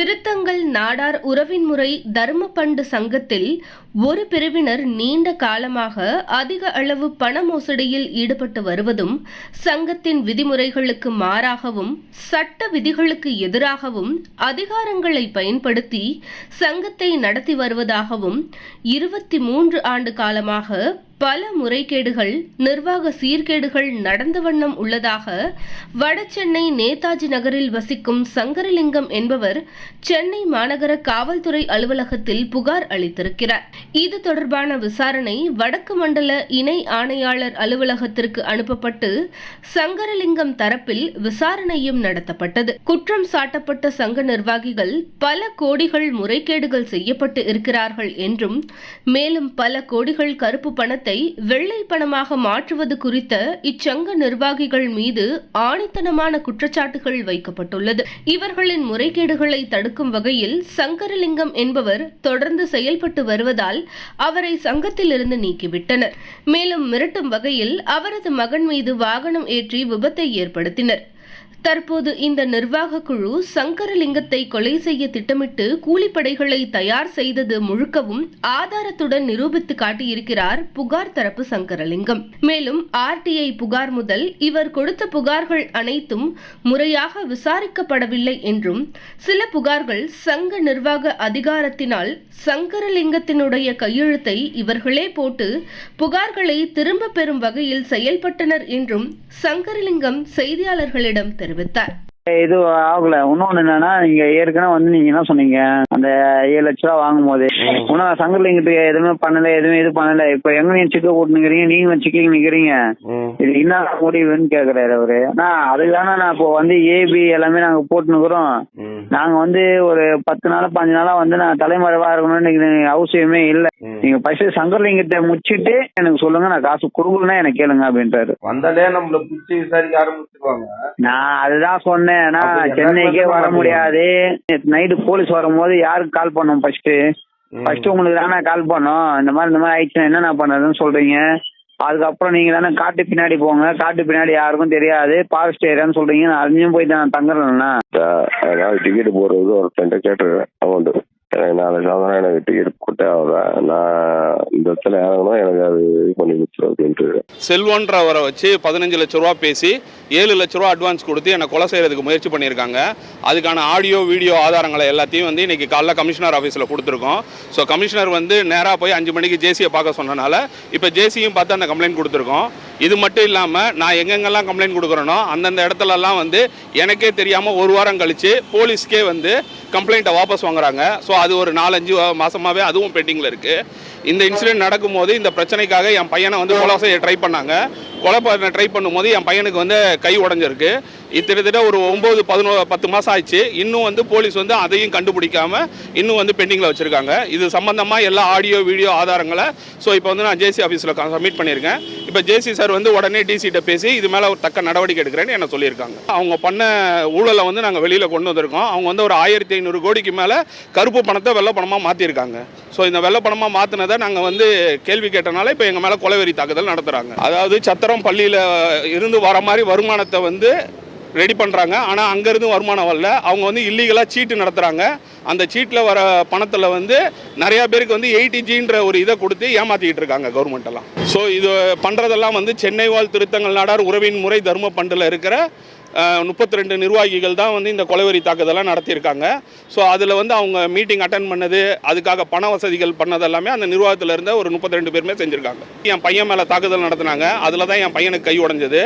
திருத்தங்கள் நாடார் உறவின் முறை தர்ம பண்டு சங்கத்தில் ஒரு பிரிவினர் நீண்ட காலமாக அதிக அளவு பண மோசடியில் ஈடுபட்டு வருவதும் சங்கத்தின் விதிமுறைகளுக்கு மாறாகவும் சட்ட விதிகளுக்கு எதிராகவும் அதிகாரங்களை பயன்படுத்தி சங்கத்தை நடத்தி வருவதாகவும் இருபத்தி மூன்று ஆண்டு காலமாக பல முறைகேடுகள் நிர்வாக சீர்கேடுகள் நடந்த வண்ணம் உள்ளதாக வடசென்னை நேதாஜி நகரில் வசிக்கும் சங்கரலிங்கம் என்பவர் சென்னை மாநகர காவல்துறை அலுவலகத்தில் புகார் அளித்திருக்கிறார். இது தொடர்பான விசாரணை வடக்கு மண்டல இணை ஆணையாளர் அலுவலகத்திற்கு அனுப்பப்பட்டு சங்கரலிங்கம் தரப்பில் விசாரணையும் நடத்தப்பட்டது. குற்றம் சாட்டப்பட்ட சங்க நிர்வாகிகள் பல கோடிகள் முறைகேடுகள் செய்யப்பட்டு இருக்கிறார்கள் என்றும் மேலும் பல கோடிகள் கருப்பு பணத்தை வெள்ளை பணமாக மாற்றுவது குறித்த இச்சங்க நிர்வாகிகள் மீது ஆணித்தனமான குற்றச்சாட்டுகள் வைக்கப்பட்டுள்ளது. இவர்களின் முறைகேடுகளை தடுக்கும் வகையில் சங்கரலிங்கம் என்பவர் தொடர்ந்து செயல்பட்டு வருவதால் அவரை சங்கத்திலிருந்து நீக்கிவிட்டனர். மேலும் மிரட்டும் வகையில் அவரது மகன் மீது வாகனம் ஏற்றி விபத்தை ஏற்படுத்தினர். தற்போது இந்த நிர்வாக குழு சங்கரலிங்கத்தை கொலை செய்ய திட்டமிட்டு கூலிப்படைகளை தயார் செய்தது முழுக்கவும் ஆதாரத்துடன் நிரூபித்து காட்டியிருக்கிறார் புகார் தரப்பு சங்கரலிங்கம். மேலும் ஆர்டிஐ புகார் முதல் இவர் கொடுத்த புகார்கள் அனைத்தும் முறையாக விசாரிக்கப்படவில்லை என்றும் சில புகார்கள் சங்க நிர்வாக அதிகாரத்தினால் சங்கரலிங்கத்தினுடைய கையெழுத்தை இவர்களே போட்டு புகார்களை திரும்ப பெறும் வகையில் செயல்பட்டனர் என்றும் சங்கரலிங்கம் செய்தியாளர்களிடம் தெரிவித்தார். தெரிவித்தார். இது ஆகல. இன்னொன்னு என்னன்னா நீங்க ஏற்கனவே வந்து நீங்க என்ன சொன்னீங்க? அந்த ஏழு லட்ச ரூபா வாங்கும் போது இன்னும் சங்கர்லிங்கிட்ட எதுவுமே பண்ணல எதுவுமே இது பண்ணல. இப்ப எங்க நீங்க சிக்க போட்டு நிக்கிறீங்க நீங்க சிக்கிங் நிக்கிறீங்க? இது என்ன முடிவுன்னு கேக்குறாரு அவரு. நான் அதுதானே நான் இப்போ வந்து ஏபி எல்லாமே நாங்க போட்டுனுக்குறோம். நாங்க வந்து ஒரு பத்து நாள் பாஞ்சு நாளா வந்து நான் தலைமறைவா இருக்கணும்னு அவசியமே இல்ல. நீங்க ஃபர்ஸ்ட் சங்கர்லிங்கத்தை முச்சிட்டு எனக்கு சொல்லுங்க நான் காசு கொடுக்கலன்னா எனக்கு கேளுங்க அப்படின்றாரு. வந்தாலே நம்மள புடிச்சு விசாரிக்க ஆரம்பிச்சிருவாங்க. நான் அதுதான் சொன்னேன். அப்ப சென்னைக்கே வர முடியாது. நைட்டு போலீஸ் வரும்போது யாருக்கு கால் பண்ணோம் ஃபர்ஸ்ட் ஃபர்ஸ்ட் உங்களுக்கு தானே கால் பண்ணோம். இந்த மாதிரி இந்த மாதிரி ஆயிடுச்சுன்னா என்னென்ன பண்ணுறதுன்னு சொல்றீங்க? அதுக்கப்புறம் நீங்க தானே காட்டு பின்னாடி போங்க. காட்டு பின்னாடி யாருக்கும் தெரியாது. ஃபாரஸ்ட் ஏரியான்னு சொல்றீங்க. நான் அங்கேயும் போய் நான் தங்குறேன்னா டிக்கெட் போடுறது ஒரு ஃப்ரெண்டை கேட்டுருக்கேன் அமௌண்ட் எனக்கு நாலு சாதனம் எனக்கு டிக்கெட் கொடுத்தே நான் இந்த இடத்துல இறங்கணும் எனக்கு அது இது பண்ணி கொடுத்துரு அப்படின்ட்டு. செல்வன்றவரை வச்சு பதினஞ்சு லட்ச ரூபா பேசி ஏழு லட்ச ரூபா அட்வான்ஸ் கொடுத்து என்னை கொலை செய்யறதுக்கு முயற்சி பண்ணியிருக்காங்க. அதுக்கான ஆடியோ வீடியோ ஆதாரங்களை எல்லாத்தையும் வந்து இன்னைக்கு காலைல கமிஷனர் ஆஃபீஸில் கொடுத்துருக்கோம். ஸோ கமிஷனர் வந்து நேராக போய் அஞ்சு மணிக்கு ஜேசியை பார்க்க சொன்னனால இப்போ ஜேசியும் பார்த்து அந்த கம்ப்ளைண்ட் கொடுத்துருக்கோம். இது மட்டும் இல்லாமல் நான் எங்கெங்கெல்லாம் கம்ப்ளைண்ட் கொடுக்குறேனோ அந்தந்த இடத்துலலாம் வந்து எனக்கே தெரியாமல் ஒரு வாரம் கழித்து போலீஸ்க்கே வந்து கம்ப்ளைண்ட்டை வாபஸ் வாங்குறாங்க. ஸோ அது ஒரு நாலஞ்சு மாதமாகவே அதுவும் பெண்டிங்கில் இருக்குது இந்த இன்சிடென்ட் நடக்கும்போது இந்த பிரச்சனைக்காக என் பையனை வந்து கொலை செய்ய ட்ரை பண்ணாங்க. கொலை பண்ண ட்ரை பண்ணும்போது என் பையனுக்கு வந்து கை உடஞ்சிருக்கு. இது கிட்டத்தட்ட ஒரு ஒம்பது பதினோ பத்து மாதம் ஆயிடுச்சு. இன்னும் வந்து போலீஸ் வந்து அதையும் கண்டுபிடிக்காம இன்னும் வந்து பெண்டிங்கில் வச்சுருக்காங்க. இது சம்மந்தமாக எல்லா ஆடியோ வீடியோ ஆதாரங்களை ஸோ இப்போ வந்து நான் ஜேசி ஆஃபீஸில் சப்மிட் பண்ணியிருக்கேன். இப்போ ஜேசி சார் வந்து உடனே டிசிகிட்ட பேசி இது மேலே ஒரு தக்க நடவடிக்கை எடுக்கிறேன்னு என்ன சொல்லியிருக்காங்க. அவங்க பண்ண ஊழலை வந்து நாங்கள் வெளியில் கொண்டு வந்திருக்கோம். அவங்க வந்து ஒரு ஆயிரத்தி ஐநூறு கோடிக்கு மேலே கருப்பு பணத்தை வெள்ளை பணமாக மாற்றிருக்காங்க ஸோ இந்த வெள்ளை பணமாக மாற்றினதை நாங்கள் வந்து கேள்வி கேட்டனால இப்போ எங்கள் மேலே கொலைவெறி தாக்குதல் நடத்துகிறாங்க அதாவது சத்திரம் பள்ளியில் இருந்து வர மாதிரி வருமானத்தை வந்து ரெடி பண்ணுறாங்க ஆனால் அங்கேருந்து வருமானம் வரல. அவங்க வந்து இல்லீகலாக சீட்டு நடத்துகிறாங்க அந்த சீட்டில் வர பணத்தில் வந்து நிறையா பேருக்கு வந்து எயிட்டிஜின்ற ஒரு இதை கொடுத்து ஏமாற்றிக்கிட்டு இருக்காங்க கவர்மெண்ட் எல்லாம். ஸோ இது பண்ணுறதெல்லாம் வந்து சென்னை வாழ் திருத்தங்கள் நாடார் உறவின் முறை தர்ம பண்டில் இருக்கிற முப்பத்தி ரெண்டு நிர்வாகிகள் தான் வந்து இந்த கொலைவெறி தாக்குதலாம் நடத்தியிருக்காங்க. ஸோ அதில் வந்து அவங்க மீட்டிங் அட்டன் பண்ணது அதுக்காக பண வசதிகள் பண்ணது எல்லாமே அந்த நிர்வாகத்தில் இருந்த ஒரு முப்பத்தி ரெண்டு பேருமே செஞ்சுருக்காங்க. என் பையன் மேலே தாக்குதல் நடத்தினாங்க. அதில் தான் என் பையனுக்கு கை உடஞ்சது.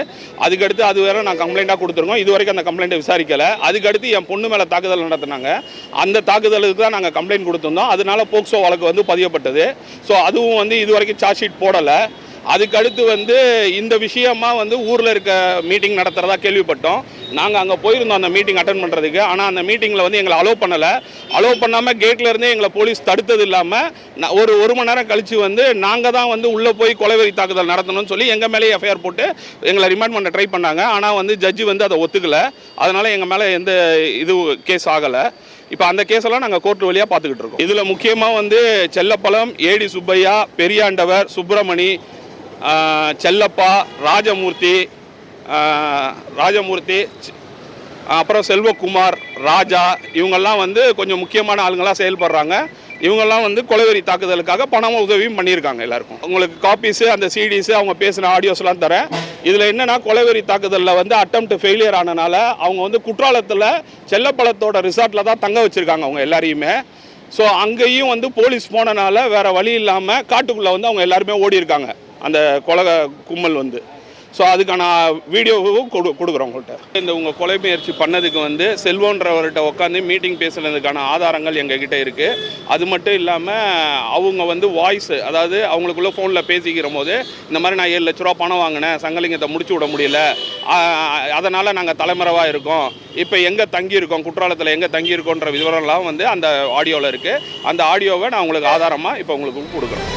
அதுக்கடுத்து அது வேற நான் கம்ப்ளைண்ட்டாக கொடுத்துருக்கோம் இது வரைக்கும் அந்த கம்ப்ளைண்ட்டை விசாரிக்கலை. அதுக்கடுத்து என் பொண்ணு மேலே தாக்குதல் நடத்தினாங்க. அந்த தாக்குதலுக்கு தான் நாங்கள் கம்ப்ளைண்ட் கொடுத்துருந்தோம். அதனால போக்சோ வழக்கு வந்து பதியப்பட்டது. ஸோ அதுவும் வந்து இது வரைக்கும் சார்ஜ் ஷீட் போடலை. அதுக்கடுத்து வந்து இந்த விஷயமா வந்து ஊரில் இருக்க மீட்டிங் நடத்துகிறதா கேள்விப்பட்டோம். நாங்கள் அங்கே போயிருந்தோம் அந்த மீட்டிங் அட்டன் பண்ணுறதுக்கு ஆனால் அந்த மீட்டிங்கில் வந்து எங்களை அலோவ் பண்ணலை. அலோவ் பண்ணாமல் கேட்டில் இருந்தே எங்களை போலீஸ் தடுத்தது இல்லாமல் ஒரு ஒரு மணி நேரம் கழித்து வந்து நாங்கள் தான் வந்து உள்ளே போய் கொலைவெறி தாக்குதல் நடத்தணும்னு சொல்லி எங்கள் மேலேயே எஃப்ஐஆர் போட்டு எங்களை ரிமாண்ட் பண்ண ட்ரை பண்ணாங்க. ஆனால் வந்து ஜட்ஜி வந்து அதை ஒத்துக்கலை. அதனால் எங்கள் மேலே எந்த இது கேஸ் ஆகலை. இப்போ அந்த கேஸெல்லாம் நாங்கள் கோர்ட் வழியாக பார்த்துக்கிட்டு இருக்கோம். இதில் முக்கியமாக வந்து செல்லப்பழம் ஏடி சுப்பையா பெரியாண்டவர் சுப்பிரமணி செல்லப்பா ராஜமூர்த்தி ராஜமூர்த்தி அப்புறம் செல்வகுமார் ராஜா இவங்கெல்லாம் வந்து கொஞ்சம் முக்கியமான ஆளுங்களாக செயல்படுறாங்க. இவங்கெல்லாம் வந்து கொலைவெறி தாக்குதலுக்காக பணம் உதவியும் பண்ணியிருக்காங்க எல்லாருக்கும். உங்களுக்கு காப்பீஸு அந்த சிடிஸு அவங்க பேசின ஆடியோஸ்லாம் தரேன். இதில் என்னன்னா கொலைவெறி தாக்குதலில் வந்து அட்டம்ப்ட் ஃபெயிலியர் ஆனனால அவங்க வந்து குற்றாலத்தில் செல்லப்பழத்தோட ரிசார்ட்டில் தான் தங்க வச்சுருக்காங்க அவங்க எல்லாரையுமே. ஸோ அங்கேயும் வந்து போலீஸ் போனனால வேறு வழி இல்லாமல் காட்டுக்குள்ளே வந்து அவங்க எல்லாருமே ஓடி இருக்காங்க அந்த கொலை கும்பல் வந்து. ஸோ அதுக்கான வீடியோவும் கொடு கொடுக்குறோம் உங்கள்கிட்ட இந்த உங்கள் கொலை முயற்சி பண்ணதுக்கு வந்து செல்வோன்றவர்கிட்ட உட்காந்து மீட்டிங் பேசுனதுக்கான ஆதாரங்கள் எங்ககிட்ட இருக்குது அது மட்டும் இல்லாமல் அவங்க வந்து வாய்ஸ் அதாவது அவங்களுக்குள்ள ஃபோனில் பேசிக்கிற போது இந்த மாதிரி நான் ஏழு லட்ச ரூபா பணம் வாங்கினேன் சங்கலிங்கத்தை முடிச்சு விட முடியல அதனால் நாங்கள் தலைமறைவாக இருக்கோம். இப்போ எங்கே தங்கியிருக்கோம் குற்றாலத்தில் எங்கே தங்கியிருக்கோன்ற விவரம்லாம் வந்து அந்த ஆடியோவில் இருக்குது அந்த ஆடியோவை நான் உங்களுக்கு ஆதாரமாக இப்போ உங்களுக்கு கொடுக்குறேன்